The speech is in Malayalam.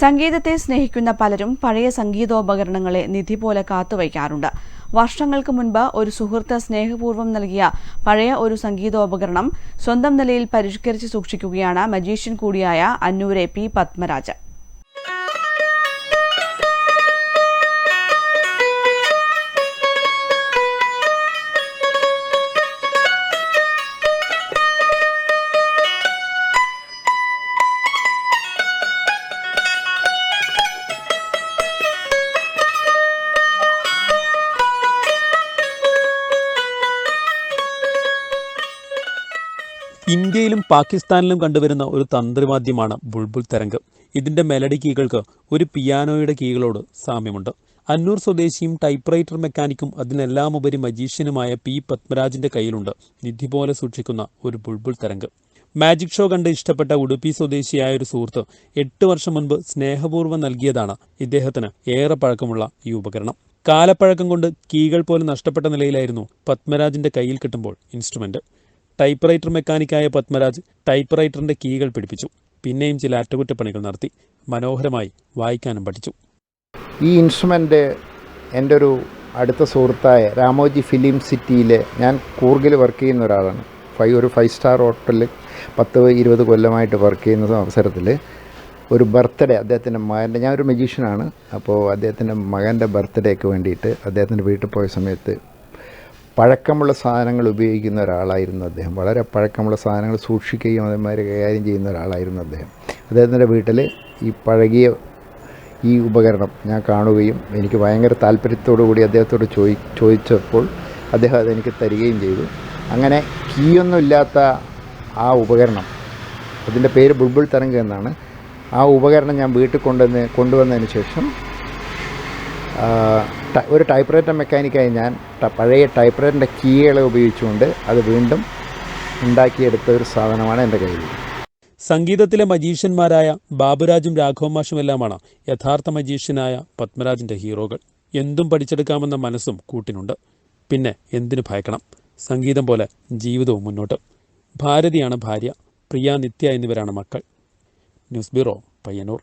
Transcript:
സംഗീതത്തെ സ്നേഹിക്കുന്ന പലരും പഴയ സംഗീതോപകരണങ്ങളെ നിധി പോലെ കാത്തുവയ്ക്കാറുണ്ട്. വർഷങ്ങൾക്ക് മുൻപ് ഒരു സുഹൃത്ത് സ്നേഹപൂർവം നൽകിയ പഴയ ഒരു സംഗീതോപകരണം സ്വന്തം നിലയിൽ പരിഷ്കരിച്ച് സൂക്ഷിക്കുകയാണ് മജീഷ്യൻ കൂടിയായ അന്നൂരെ പി പത്മരാജ് ഇന്ത്യയിലും പാകിസ്ഥാനിലും കണ്ടുവരുന്ന ഒരു തന്ത്രിവാദ്യമാണ് ബുൾബുൾ തരംഗം. ഇതിന്റെ മെലഡി കീകൾക്ക് ഒരു പിയാനോയുടെ കീകളോട് സാമ്യമുണ്ട്. അന്നൂർ സ്വദേശിയും ടൈപ്പ്റൈറ്റർ മെക്കാനിക്കും അതിനെല്ലാം ഉപരി മജീഷ്യനുമായ പി പത്മരാജിന്റെ കയ്യിലുണ്ട്. നിധി പോലെ സൂക്ഷിക്കുന്ന ഒരു ബുൾബുൾ തരംഗം. മാജിക് ഷോ കണ്ട് ഇഷ്ടപ്പെട്ട ഉടുപ്പി സ്വദേശിയായ ഒരു സുഹൃത്ത് എട്ട് വർഷം മുൻപ് സ്നേഹപൂർവം നൽകിയതാണ് ഇദ്ദേഹത്തിന് ഏറെ പഴക്കമുള്ള ഈ ഉപകരണം. കാലപ്പഴക്കം കൊണ്ട് കീകൾ പോലും നഷ്ടപ്പെട്ട നിലയിലായിരുന്നു പത്മരാജിന്റെ കയ്യിൽ കിട്ടുമ്പോൾ ഇൻസ്ട്രുമെന്റ് ടൈപ്പ്റൈറ്റർ മെക്കാനിക്കായ പത്മരാജ് ടൈപ്പ്റൈറ്ററിന്റെ കീകൾ പിടിപ്പിച്ചു. പിന്നെയും ചില അറ്റകുറ്റപ്പണികൾ നടത്തി മനോഹരമായി വായിക്കാനും പഠിച്ചു. ഈ ഇൻസ്ട്രുമെന്റ് എന്റെ ഒരു അടുത്ത സുഹൃത്തായ രാമോജി ഫിലിം സിറ്റിയിലെ ഞാൻ കൂർഗിൽ വർക്ക് ചെയ്യുന്ന ഒരാളാണ്. ഫൈവ് ഒരു ഫൈവ് സ്റ്റാർ ഹോട്ടലിൽ പത്ത് ഇരുപത് കൊല്ലമായിട്ട് വർക്ക് ചെയ്യുന്ന അവസരത്തിൽ ഒരു ബർത്ത്ഡേ അദ്ദേഹത്തിന്റെ മകന്റെ ഞാൻ ഒരു മജീഷ്യനാണ് അപ്പോൾ അദ്ദേഹത്തിന്റെ മകന്റെ ബർത്ത്ഡേക്ക് വേണ്ടിയിട്ട് അദ്ദേഹത്തിന്റെ വീട്ടിൽ പോയ സമയത്ത് പഴക്കമുള്ള സാധനങ്ങൾ ഉപയോഗിക്കുന്ന ഒരാളായിരുന്നു അദ്ദേഹം. വളരെ പഴക്കമുള്ള സാധനങ്ങൾ സൂക്ഷിക്കുകയും അതേമാതിരി കൈകാര്യം ചെയ്യുന്ന ഒരാളായിരുന്നു അദ്ദേഹം. അദ്ദേഹത്തിന്റെ വീട്ടിൽ ഈ പഴകിയ ഈ ഉപകരണം ഞാൻ കാണുകയും എനിക്ക് ഭയങ്കര താല്പര്യത്തോടു കൂടി അദ്ദേഹത്തോട് ചോദി ചോദിച്ചപ്പോൾ അദ്ദേഹം അതെനിക്ക് തരികയും ചെയ്തു. അങ്ങനെ കീയൊന്നുമില്ലാത്ത ആ ഉപകരണം അതിന്റെ പേര് ബുൾബുൾ തരംഗ എന്നാണ് ആ ഉപകരണം ഞാൻ വീട്ടിൽ കൊണ്ടുവന്ന് കൊണ്ടുവന്നതിന് ശേഷം ആ, ടൈപ്പ് ഒരു ടൈപ്പ്റൈറ്റർ മെക്കാനിക്കായി ഞാൻ പഴയ പഴയ ടൈപ്പ്റൈറ്ററിന്റെ കീകളെ ഉപയോഗിച്ചുകൊണ്ട് അത് വീണ്ടും ഉണ്ടാക്കിയെടുത്ത ഒരു സാധനമാണ് എന്റെ കയ്യിൽ. സംഗീതത്തിലെ മജീഷ്യന്മാരായ ബാബുരാജും രാഘവമാഷുമെല്ലാമാണ് യഥാർത്ഥ മജീഷ്യനായ പത്മരാജിന്റെ ഹീറോകൾ. എന്തും പഠിച്ചെടുക്കാമെന്ന മനസ്സും കൂട്ടിനുണ്ട്. പിന്നെ എന്തിനു ഭയക്കണം? സംഗീതം പോലെ ജീവിതവും മുന്നോട്ട്. ഭാരതിയാണ് ഭാര്യ പ്രിയ നിത്യ എന്നിവരാണ് മക്കൾ. News bureau Payyanur.